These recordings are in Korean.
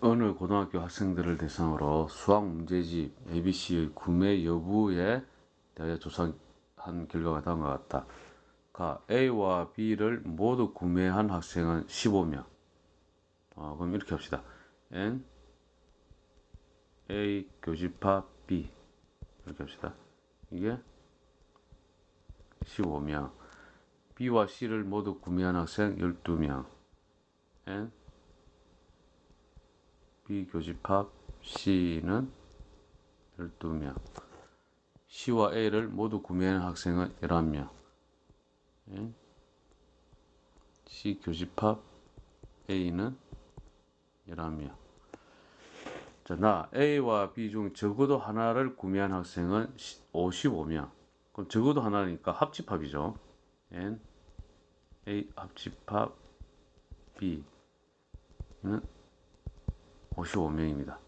어느 고등학교 학생들을 대상으로 수학 문제집 ABC의 구매 여부에 대하여 조사한 결과가 다음과 같다. 가 A와 B를 모두 구매한 학생은 15명. 어, 그럼 이렇게 합시다. N A 교집합 B 이렇게 합시다. 이게 15명. B와 C를 모두 구매한 학생 12명. N B 교집합 C는 12명. C와 A를 모두 구매한 학생은 11명. 예? C 교집합 A는 11명. 자, 나 A와 B 중 적어도 하나를 구매한 학생은 55명. 그럼 적어도 하나니까 합집합이죠. N A 합집합 B는 55명입니다.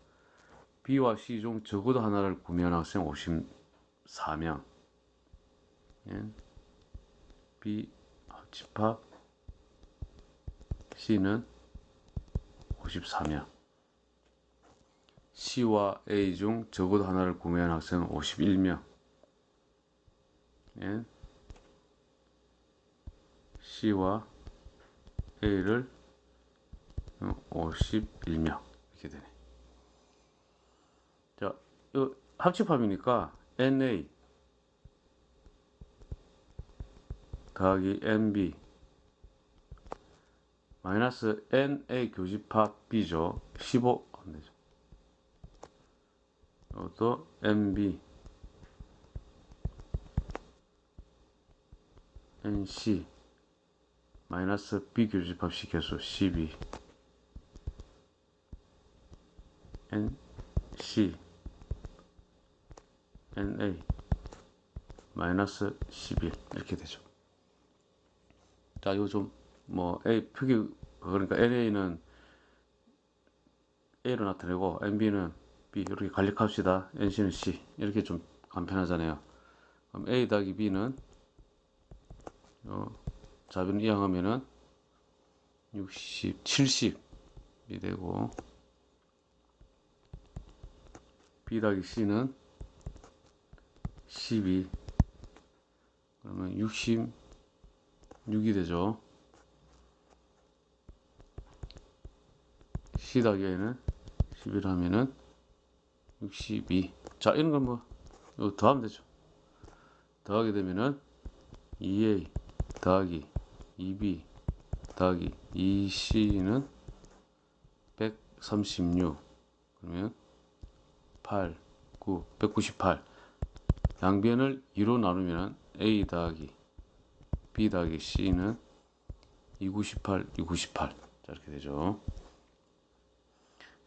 B와 C 중 적어도 하나를 구매한 학생 54명. N B 합집합 C는 54명. C와 A 중 적어도 하나를 구매한 학생은 51명. N C와 A를 51명 이렇게 되네. 자, 이 합집합이니까 NA 더하기 NB 마이너스 NA 교집합 B죠. 15안 되죠. 이것도 NB NC 마이너스 B 교집합 개수 12 NC NA 마이너스 11 이렇게 되죠. 자, 이거 좀뭐 A 표기 그러니까 NA는 A로 나타내고 NB는 B 이렇게 간략합시다. NC는 C 이렇게 좀 간편하잖아요. 그럼 A 더하기 B는 어, 자변 이항하면은 60, 70이 되고 B 더하기 C는 12 그러면 66이 되죠. C 더하기 A는 11 하면은 62. 자, 이런 건 뭐, 이거 더하면 되죠. 더하게 되면은 2A 더하기 2B 더하기 2C는 136. 그러면 8, 9, 198. 양변을 2로 나누면 A 더하기 B 더하기 C는 298, 298. 자, 이렇게 되죠.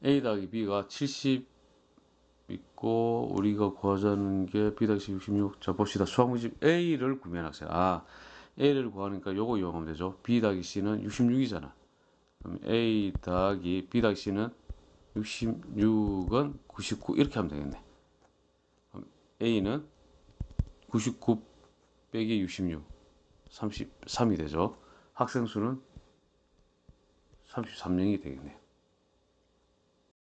A 더하기 B가 70 있고 우리가 구하자는 게 B 더하기 66. 자, 봅시다. 수학문집 A를 학생. 아, A를 구하니까 요거 이용하면 되죠. B 더하기 C는 66이잖아. 그럼 A 더하기 B 더하기 C는 66은 99 이렇게 하면 되겠네. A는 99 빼기 66 33이 되죠. 학생 수는 33명이 되겠네요.